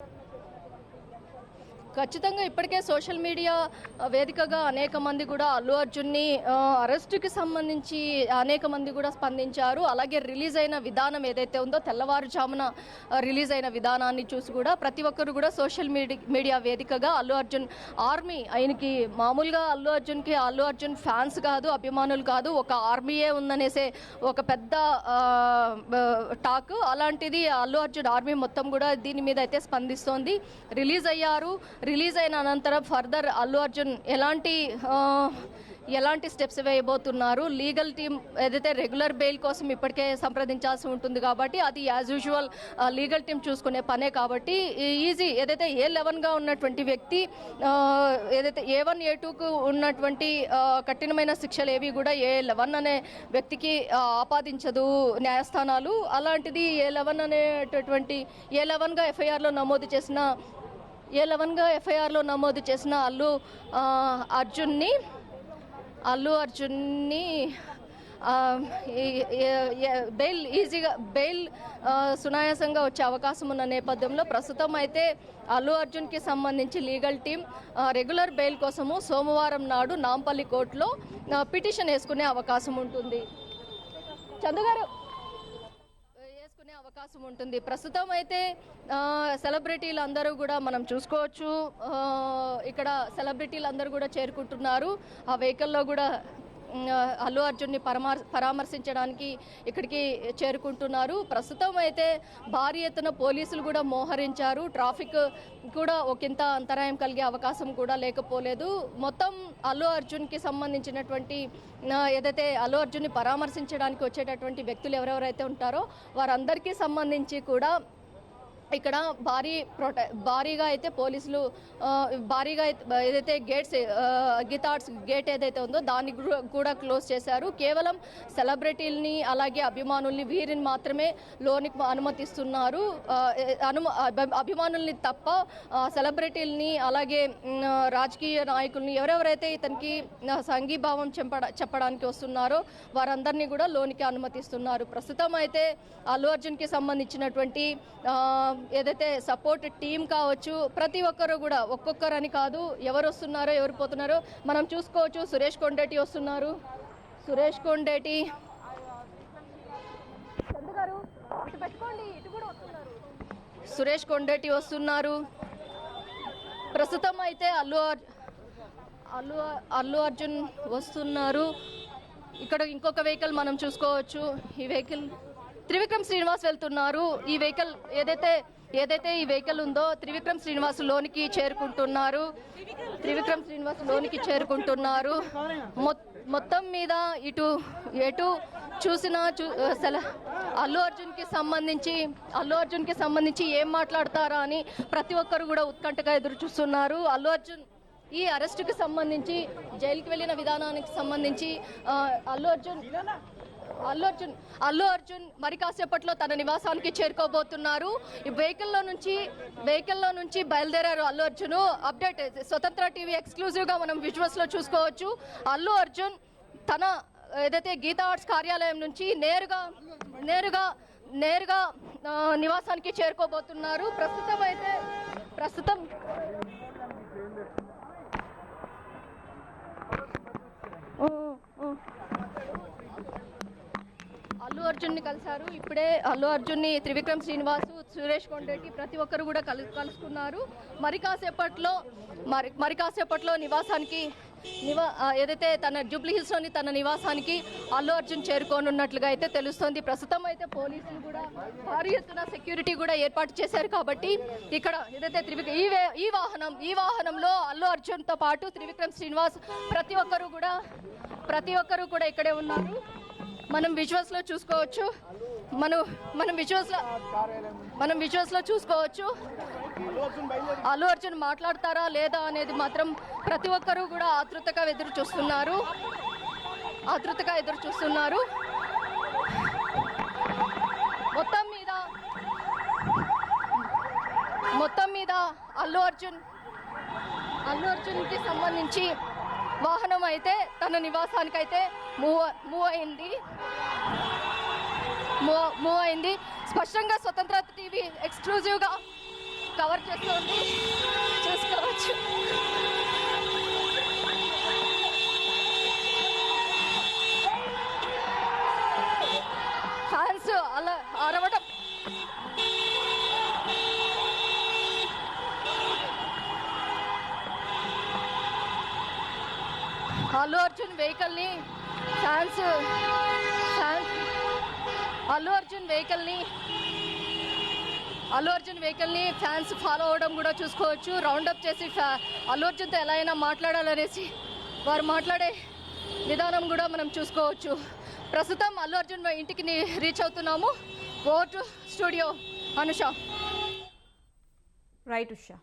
Thank you. ఖచ్చితంగా ఇప్పటికే social media వేదికగా అనేక మంది కూడా అల్లు అర్జున్ని అరెస్టుకి సంబంధించి అనేక మంది కూడా స్పందించారు. అలాగే రిలీజ్ అయిన విధానం ఏదైతే ఉందో తెల్లవారుజామున రిలీజ్ అయిన విధానాన్ని చూసి కూడా ప్రతి ఒక్కరు కూడా సోషల్ మీడియా వేదికగా అల్లు అర్జున్ ఆర్మీ ఆయనకి మామూలుగా అల్లు అర్జున్కి అల్లు అర్జున్ ఫ్యాన్స్ కాదు అభిమానులు కాదు ఒక ఆర్మీయే ఉందనేసే ఒక పెద్ద టాక్. అలాంటిది అల్లు అర్జున్ ఆర్మీ మొత్తం కూడా దీని మీద అయితే స్పందిస్తోంది. రిలీజ్ అయ్యారు. రిలీజ్ అయిన అనంతరం ఫర్దర్ అల్లు అర్జున్ ఎలాంటి ఎలాంటి స్టెప్స్ వేయబోతున్నారు? లీగల్ టీమ్ ఏదైతే రెగ్యులర్ బెయిల్ కోసం ఇప్పటికే సంప్రదించాల్సి ఉంటుంది కాబట్టి అది యాజ్ యూజువల్ లీగల్ టీం చూసుకునే పనే కాబట్టి ఈజీ. ఏదైతే ఏ లెవెన్గా ఉన్నటువంటి వ్యక్తి ఏదైతే ఏ వన్ ఏ టూకు ఉన్నటువంటి కఠినమైన శిక్షలు ఏవి కూడా ఏ లెవెన్ అనే వ్యక్తికి ఆపాదించదు న్యాయస్థానాలు. అలాంటిది ఏ లెవెన్ అనేటటువంటి ఏ లెవెన్గా ఎఫ్ఐఆర్లో నమోదు చేసిన ఏ ఎఫ్ఐఆర్లో నమోదు చేసిన అల్లు అర్జున్ని అల్లు అర్జున్ని బెయిల్ ఈజీగా బెయిల్ సునాయాసంగా వచ్చే అవకాశం ఉన్న నేపథ్యంలో ప్రస్తుతం అయితే అల్లు అర్జున్కి సంబంధించి లీగల్ టీం రెగ్యులర్ బెయిల్ కోసము సోమవారం నాడు నాంపల్లి కోర్టులో పిటిషన్ వేసుకునే అవకాశం ఉంటుంది. చందుగారు అవకాశం ఉంటుంది. ప్రస్తుతం అయితే సెలబ్రిటీలు అందరూ కూడా మనం చూసుకోవచ్చు. ఇక్కడ సెలబ్రిటీలు అందరూ కూడా చేరుకుంటున్నారు. ఆ వెహికల్లో కూడా అల్లు అర్జున్ని పరామర్ పరామర్శించడానికి ఇక్కడికి చేరుకుంటున్నారు. ప్రస్తుతం అయితే భారీ ఎత్తున పోలీసులు కూడా మోహరించారు. ట్రాఫిక్ కూడా ఒకంత అంతరాయం కలిగే అవకాశం కూడా లేకపోలేదు. మొత్తం అల్లు అర్జున్కి సంబంధించినటువంటి ఏదైతే అల్లు అర్జున్ని పరామర్శించడానికి వచ్చేటటువంటి వ్యక్తులు ఎవరెవరైతే ఉంటారో వారందరికీ సంబంధించి కూడా ఇక్కడ భారీ ప్రొటె భారీగా అయితే పోలీసులు భారీగా అయితే- ఏదైతే గేట్స్ ఆ, గేట్ ఏదైతే ఉందో దాన్ని కూడా క్లోజ్ చేశారు. కేవలం సెలబ్రిటీలని అలాగే అభిమానుల్ని వీరిని మాత్రమే లోనికి అనుమతిస్తున్నారు. అనుమ అభి- అభిమానుల్ని తప్ప సెలబ్రిటీలని అలాగే రాజకీయ నాయకుల్ని ఎవరెవరైతే ఇతనికి సంఘీభావం చెప్పడ చెప్పడానికి వస్తున్నారో వారందరినీ కూడా లోనికి అనుమతిస్తున్నారు. ప్రస్తుతం అయితే అల్లు అర్జున్కి సంబంధించినటువంటి ఏదైతే సపోర్ట్ టీం కావచ్చు ప్రతి ఒక్కరు కూడా ఒక్కొక్కరని కాదు ఎవరు వస్తున్నారో ఎవరు పోతున్నారో మనం చూసుకోవచ్చు. సురేష్ కొండేటి వస్తున్నారు. సురేష్ కొండేటి. గారు, పెట్టుకోండి, కూడా సురేష్ కొండేటి వస్తున్నారు. ప్రస్తుతం అయితే అల్లు అల్లు అల్లు అర్జున్ వస్తున్నారు. ఇక్కడ ఇంకొక వెహికల్ మనం చూసుకోవచ్చు. ఈ వెహికల్ త్రివిక్రమ్ శ్రీనివాస్ వెళ్తున్నారు. ఈ వెహికల్ ఏదైతే ఏదైతే ఈ వెహికల్ ఉందో త్రివిక్రమ్ శ్రీనివాస్ లోనికి చేరుకుంటున్నారు. త్రివిక్రమ్ శ్రీనివాస్ లోనికి చేరుకుంటున్నారు. మొ- మొత్తం మీద ఇటు ఎటు చూసినా చూ అల్లు అర్జున్కి సంబంధించి అల్లు అర్జున్కి సంబంధించి ఏం మాట్లాడతారా అని ప్రతి ఒక్కరు కూడా ఉత్కంఠగా ఎదురు చూస్తున్నారు. అల్లు అర్జున్ ఈ అరెస్టుకి సంబంధించి జైలుకి వెళ్ళిన విధానానికి సంబంధించి అల్లు అర్జున్ అల్లు అర్జున్ అల్లు అర్జున్ మరి కాసేపట్లో తన నివాసానికి చేరుకోబోతున్నారు. ఈ వెహికల్లో నుంచి వెహికల్లో నుంచి బయలుదేరారు అల్లు అర్జున్. అప్డేట్ స్వతంత్ర టీవీ ఎక్స్క్లూజివ్గా మనం విజువల్స్లో చూసుకోవచ్చు. అల్లు అర్జున్ తన ఏదైతే గీతా ఆర్ట్స్ కార్యాలయం నుంచి నేరుగా నేరుగా నేరుగా నివాసానికి చేరుకోబోతున్నారు. ప్రస్తుతం అయితే ప్రస్తుతం Oh. అల్లు అర్జున్ని కలిశారు. ఇప్పుడే అల్లు అర్జున్ని త్రివిక్రమ్ శ్రీనివాసు సురేష్ కొండరెడ్డి ప్రతి ఒక్కరు కూడా కలు కలుసుకున్నారు. మరి కాసేపట్లో మరి మరి కాసేపట్లో నివాసానికి నివా ఏదైతే తన జూబ్లీ హిల్స్లోని తన నివాసానికి అల్లు అర్జున్ చేరుకోనున్నట్లుగా అయితే తెలుస్తోంది. ప్రస్తుతం అయితే పోలీసులు కూడా భారీ ఎత్తున సెక్యూరిటీ కూడా ఏర్పాటు చేశారు కాబట్టి ఇక్కడ ఏదైతే త్రివిక్ర ఈ ఈ వాహనం ఈ వాహనంలో అల్లు అర్జున్తో పాటు త్రివిక్రమ్ శ్రీనివాస్ ప్రతి ఒక్కరు కూడా ప్రతి ఒక్కరు కూడా ఇక్కడే ఉన్నారు. మనం విజువల్స్లో చూసుకోవచ్చు. మనం మనం విజువల్స్లో మనం విజువల్స్లో చూసుకోవచ్చు. అల్లు అర్జున్ మాట్లాడతారా లేదా అనేది మాత్రం ప్రతి ఒక్కరూ కూడా ఆతృతగా ఎదురు చూస్తున్నారు. ఆతృతగా ఎదురు చూస్తున్నారు. మొత్తం మీద మొత్తం మీద అల్లు అర్జున్ అల్లు అర్జున్కి సంబంధించి వాహనం అయితే తన నివాసానికి అయితే మూవ్ మూవ్ అయింది. మూవ్ మూవ్ అయింది. స్పష్టంగా స్వతంత్ర టీవీ ఎక్స్క్లూజివ్గా కవర్ చేస్తుంది. చూసుకోవచ్చు. వెహికల్ని ఫ్యాన్స్ ఫ్యాన్స్ అల్లు అర్జున్ వెహికల్ని అల్లు అర్జున్ వెహికల్ని ఫ్యాన్స్ ఫాలో అవడం కూడా చూసుకోవచ్చు. రౌండప్ చేసి ఫ్యా అల్లు అర్జున్తో ఎలా అయినా మాట్లాడాలనేసి వారు మాట్లాడే విధానం కూడా మనం చూసుకోవచ్చు. ప్రస్తుతం అల్లు అర్జున్ ఇంటికి రీచ్ అవుతున్నాము. Over to studio Anusha. Right Usha.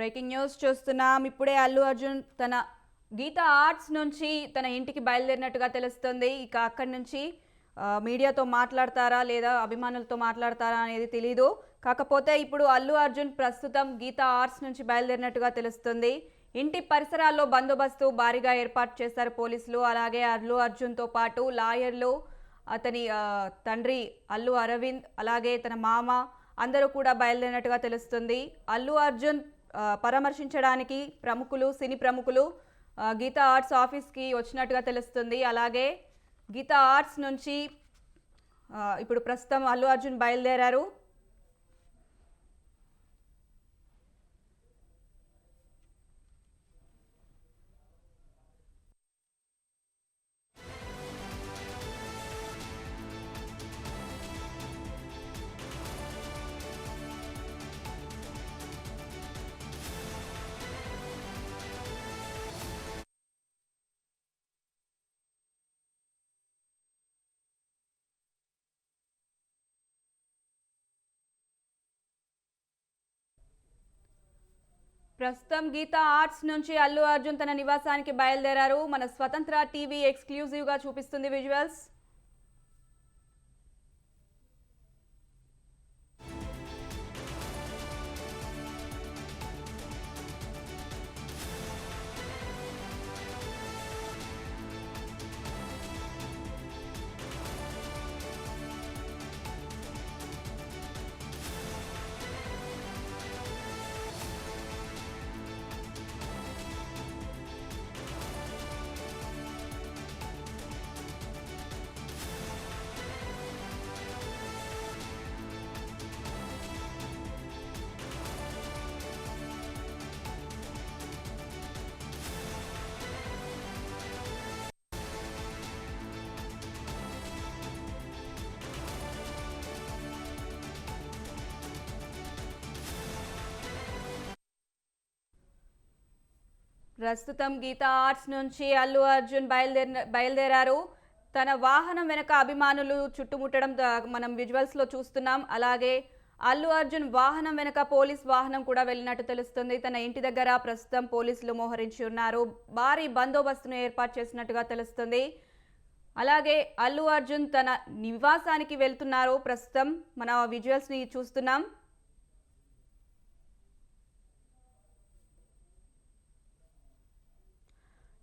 Breaking news చూస్తున్నాం. ఇప్పుడే అల్లు అర్జున్ తన గీత ఆర్ట్స్ నుంచి తన ఇంటికి బయలుదేరినట్టుగా తెలుస్తుంది. ఇక అక్కడి నుంచి మీడియాతో మాట్లాడతారా లేదా అభిమానులతో మాట్లాడతారా అనేది తెలీదు. కాకపోతే ఇప్పుడు అల్లు అర్జున్ ప్రస్తుతం గీత ఆర్ట్స్ నుంచి బయలుదేరినట్టుగా తెలుస్తుంది. ఇంటి పరిసరాల్లో బందోబస్తు భారీగా ఏర్పాటు చేశారు పోలీసులు. అలాగే అల్లు అర్జున్తో పాటు లాయర్లు అతని తండ్రి అల్లు అరవింద్ అలాగే తన మామ అందరూ కూడా బయలుదేరినట్టుగా తెలుస్తుంది. అల్లు అర్జున్ పరామర్శించడానికి ప్రముఖులు సినీ ప్రముఖులు గీతా ఆర్ట్స్ ఆఫీస్కి వచ్చినట్టుగా తెలుస్తుంది. అలాగే గీతా ఆర్ట్స్ నుంచి ఇప్పుడు ప్రస్తుతం అల్లు అర్జున్ బయలుదేరారు. ప్రస్తుతం గీతా ఆర్ట్స్ నుంచి అల్లు అర్జున్ తన నివాసానికి బయలుదేరారు. మన స్వతంత్ర టీవీ ఎక్స్క్లూజివ్గా చూపిస్తుంది విజువల్స్. ప్రస్తుతం గీతా ఆర్ట్స్ నుంచి అల్లు అర్జున్ బయలుదేరిన బయలుదేరారు. తన వాహనం వెనక అభిమానులు చుట్టుముట్టడం మనం విజువల్స్లో చూస్తున్నాం. అలాగే అల్లు అర్జున్ వాహనం వెనక పోలీస్ వాహనం కూడా వెళ్ళినట్టు తెలుస్తుంది. తన ఇంటి దగ్గర ప్రస్తుతం పోలీసులు మోహరించి ఉన్నారు. భారీ బందోబస్తును ఏర్పాటు చేసినట్టుగా తెలుస్తుంది. అలాగే అల్లు అర్జున్ తన నివాసానికి వెళ్తున్నారు. ప్రస్తుతం మన విజువల్స్ని చూస్తున్నాం.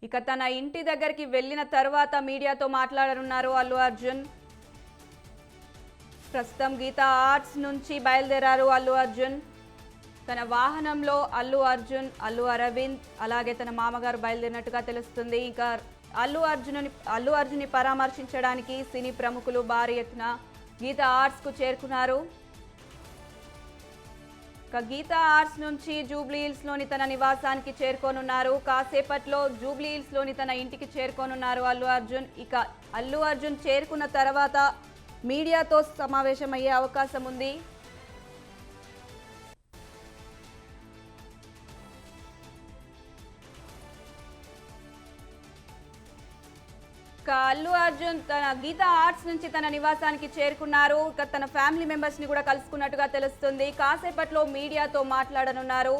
ఇక తన ఇంటి దగ్గరికి వెళ్ళిన తర్వాత మీడియాతో మాట్లాడనున్నారు అల్లు అర్జున్. ప్రస్తుతం గీతా ఆర్ట్స్ నుంచి బయలుదేరారు అల్లు అర్జున్. తన వాహనంలో అల్లు అర్జున్ అల్లు అరవింద్ అలాగే తన మామగారు బయలుదేరినట్టుగా తెలుస్తుంది. ఇంకా అల్లు అర్జున్ అల్లు అర్జున్ని పరామర్శించడానికి సినీ ప్రముఖులు భారీ ఎత్తున గీతా ఆర్ట్స్కు చేరుకున్నారు. గీతా ఆర్ట్స్ నుంచి జూబ్లీ హిల్స్లోని తన నివాసానికి చేరుకోనున్నారు. కాసేపట్లో జూబ్లీహిల్స్లోని తన ఇంటికి చేరుకోనున్నారు అల్లు అర్జున్. ఇక అల్లు అర్జున్ చేరుకున్న తర్వాత మీడియాతో సమావేశమయ్యే అవకాశం ఉంది. ఇక అల్లు అర్జున్ తన గీతా ఆర్ట్స్ నుంచి తన నివాసానికి చేరుకున్నారు. ఇక తన ఫ్యామిలీ మెంబర్స్ని కూడా కలుసుకున్నట్టుగా తెలుస్తుంది. కాసేపట్లో మీడియాతో మాట్లాడనున్నారు.